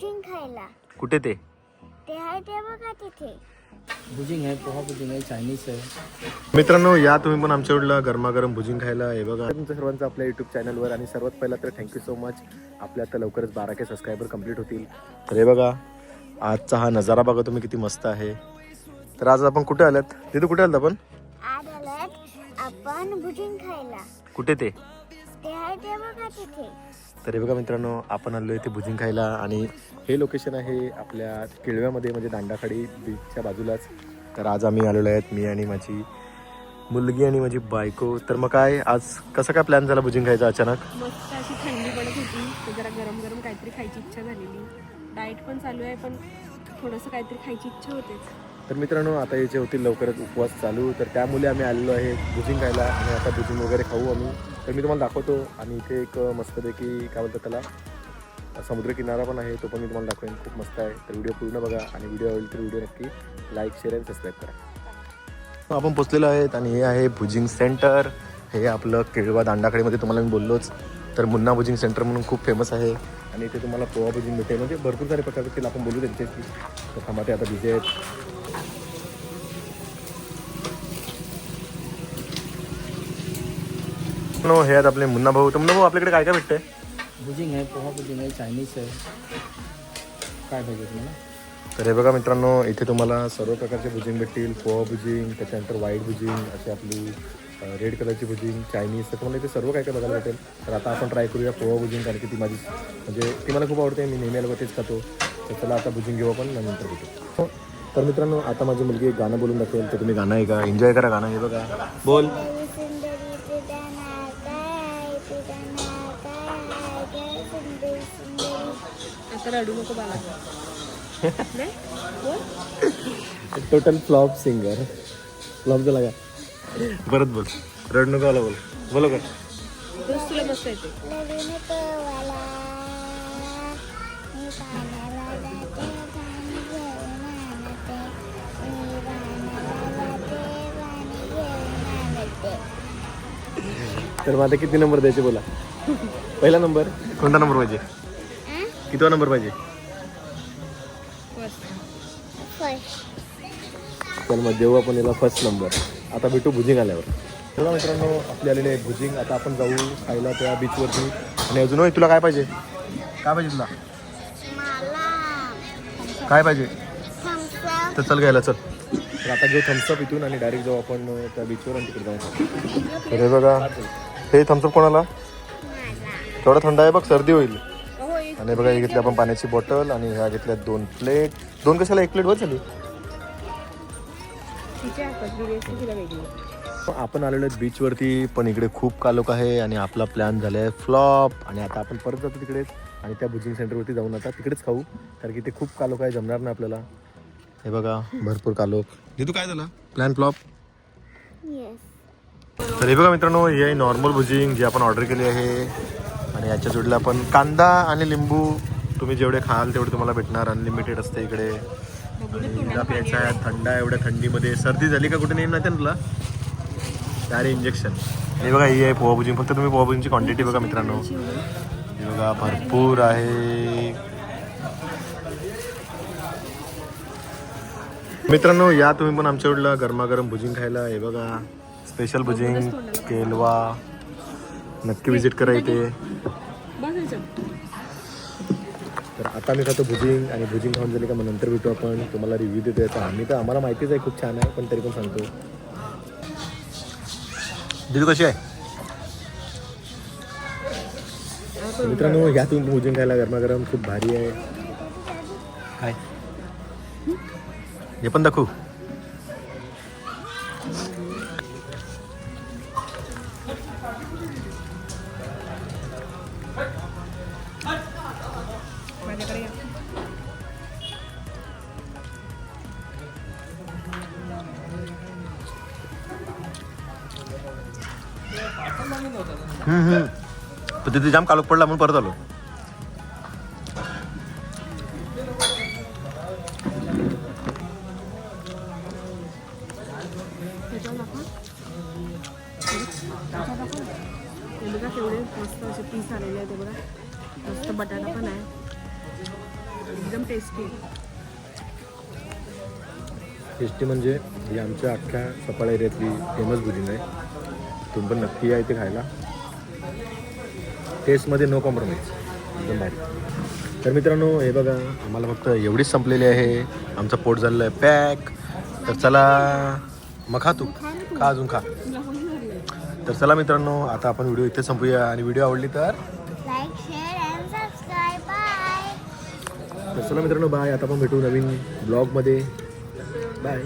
भुजिंग खायला. कुठे ते? ते आहे ते बघा तिथे. बुजिंग आहे पोहा बुजिंग आहे चायनीज आहे. मित्रांनो या तुम्ही पण आमच्याकडला गरमागरम भुजिंग खायला हे बघा. तुमचं सर्वांचं आपल्या युट्यूब चॅनलवर आणि सर्वात पहिला तर थँक्यू सो मच आपल्या आता लवकरच बारा के सबस्क्रायबर कंप्लीट होतील. तर हे बघा आजचा हा नजारा बघा तुम्ही किती मस्त आहे. तर आज आपण कुठे आलात तिथे कुठे आलात आपण? आज आलात आपण भुजिंग खायला. कुठे ते? ते आहे ते बघा तिथे. तर हे बघा मित्रांनो आपण आलो आहे ते भुजिंग खायला आणि हे लोकेशन आहे आपल्या किळव्यामध्ये म्हणजे दांडाखाडी बीचच्या बाजूलाच. तर आज आम्ही आलेलो आहेत मी आणि माझी मुलगी आणि माझी बायको. तर मग काय आज कसं काय प्लॅन झाला भुजिंग खायचा अचानक? मस्त अशी थंडी पडत होती तर जरा गरम गरम काहीतरी खायची इच्छा झालेली. डाएट पण चालू आहे पण थोडंसं काहीतरी खायची इच्छा होतेच. तर मित्रांनो आता याचे होतील लवकरच उपवास चालू. तर त्यामुळे आम्ही आलेलो आहे भुजिंग खायला आणि आता भुजिंग वगैरे खाऊ आम्ही. तर मी तुम्हाला दाखवतो. आणि इथे एक मस्तपैकी काय बोलतात त्याला? समुद्रकिनारा पण आहे तो पण मी तुम्हाला दाखवेन. खूप मस्त आहे. तर व्हिडिओ पूर्ण बघा. आणि व्हिडिओ आवडेल तर व्हिडिओ नक्की लाईक शेअर आणि सबस्क्राईब करा. आपण पोचलेलो आहेत आणि हे आहे भुजिंग सेंटर. हे आपलं केळवा दांडाखडीमध्ये तुम्हाला मी बोललोच. तर मुन्ना भुजिंग सेंटर म्हणून खूप फेमस आहे. आणि इथे तुम्हाला पोहा भुजिंग मिळते म्हणजे भरपूर सारे प्रकार असतील आपण बोलू त्यांच्याशी. तर थांबा ते आता बिझी आहेत. नो हे आहेत आपले मुन्ना भाऊ. तर मुन्ना भाऊ आपल्याकडे काय काय भेटतंय? बुजिंग आहे पोहा बुजिंग आहे चायनीज आहे. काय पाहिजे तुम्हाला? तर हे बघा मित्रांनो इथे तुम्हाला सर्व प्रकारचे भुजिंग भेटतील. पोहा भुजिंग त्याच्यानंतर व्हाईट भुजिंग अशी आपली रेड कलरची भुजिंग चायनीज तर तुम्हाला इथे सर्व काय काय बघायला भेटेल. तर आता आपण ट्राय करूया पोहा भुजिंग कारण की ती माझी म्हणजे ती मला खूप आवडते. मी नेहमी आलो तेच खातो. तर चला आता भुजिंग घेऊ आपण नंतर भेटू. तर मित्रांनो आता माझी मुलगी एक गाणं बोलून दाखवेल. तर तुम्ही गाणं आहे का एन्जॉय करा गाणं हे बघा. बोल. आता रडू नको बाला नाही? बोल टोटल फ्लॉप सिंगर फ्लॉप झाला का? परत बोल. रड नको आला बोल. बोलो का तुला मस्त येते. तर मग आता किती नंबर द्यायचे बोला? पहिला नंबर कोणता नंबर पाहिजे? कितवा नंबर पाहिजे? तर मग देऊ आपण याला फर्स्ट नंबर आता भेटू भुजिंग आल्यावर. चला मित्रांनो आपले आलेले आहे भुजिंग. आता आपण जाऊ खायला त्या बीचवरती आणि अजून होय तुला काय पाहिजे? काय पाहिजे तुला? काय पाहिजे? तर चल घ्यायला चल. तर आता घेऊ थम्सअप इथून आणि डायरेक्ट जाऊ आपण त्या बीचवर आणि तिकडे जाऊ. तर हे बघा हे थम्सअप कोणाला? थोडा थंड आहे बघ सर्दी होईल. आणि बघा हे घेतली आपण पाण्याची बॉटल आणि ह्या घेतल्या दोन प्लेट. दोन कशाला? एक प्लेट वर झाली. आपण आलेलो आहे बीचवरती पण इकडे खूप कालोख आहे आणि आपला प्लॅन झाला आहे फ्लॉप आणि आता आपण परत जातो तिकडेच. आणि त्या बुजिंग सेंटरवरती जाऊन आता तिकडेच खाऊ. कारण की ते खूप कालोख आहे जमणार नाही आपल्याला. हे बघा भरपूर कालोख तू काय झाला? प्लॅन फ्लॉप येस तर हे बघा मित्रांनो ही आहे नॉर्मल भुजिंग जी आपण ऑर्डर केली आहे. आणि याच्या जोडीला पण कांदा आणि लिंबू तुम्ही जेवढे खाल तेवढे तुम्हाला भेटणार. अनलिमिटेड असते इकडे. आणि प्यायचा आहे थंड आहे एवढ्या थंडीमध्ये. सर्दी झाली का कुठे नेम नाही ना तुला? अरे इंजेक्शन हे बघा ही आहे पोहा भुजिंग फक्त तुम्ही पोहाभुजंची क्वांटिटी बघा मित्रांनो. हे बघा भरपूर आहे. मित्रांनो या तुम्ही पण आमच्या आमच्याकडला गरमागरम भुजिंग खायला. हे बघा स्पेशल भुजिंग केलवा. नक्की विजिट करा इथे. तर आता मी खातो भुजिंग आणि भुजिंग खाऊन झाली का मग नंतर भेटू आपण. तुम्हाला रिव्ह्यू देतो याचा. आम्ही तर आम्हाला माहितीच आहे खूप छान आहे पण तरी पण सांगतो. दिदी कशी आहे? मित्रांनो या तुम्ही भुजिंग खायला. गरमागरम खूप भारी आहे. काय? हे पण दाखवू. हम्म, हम्म. तिथे जाम कालोख पडला म्हणून परत आलो त्याच्यावर म्हणजे त्याच्यावर हे बघा केवढे मस्त असे पीस आलेले आहेत ते बघा मस्त बटाटा पण आहे एकदम टेस्टी टेस्टी म्हणजे ही आमच्या अख्ख्या सफाळा एरियातली फेमस भुजिंग आहे तुम्ही पण नक्की या इथे खायला. टेस्टमध्ये नो कॉम्प्रोमाइज एकदम भारी. तर मित्रांनो हे बघा आम्हाला फक्त एवढीच संपलेली आहे. आमचं पोट झालेलं आहे पॅक. तर चला मग खा तू. खा अजून खा. तर चला मित्रांनो आता आपण व्हिडिओ इथे संपूया. आणि व्हिडिओ आवडली तर? तर चला मित्रांनो बाय आता आपण भेटू नवीन ब्लॉगमध्ये बाय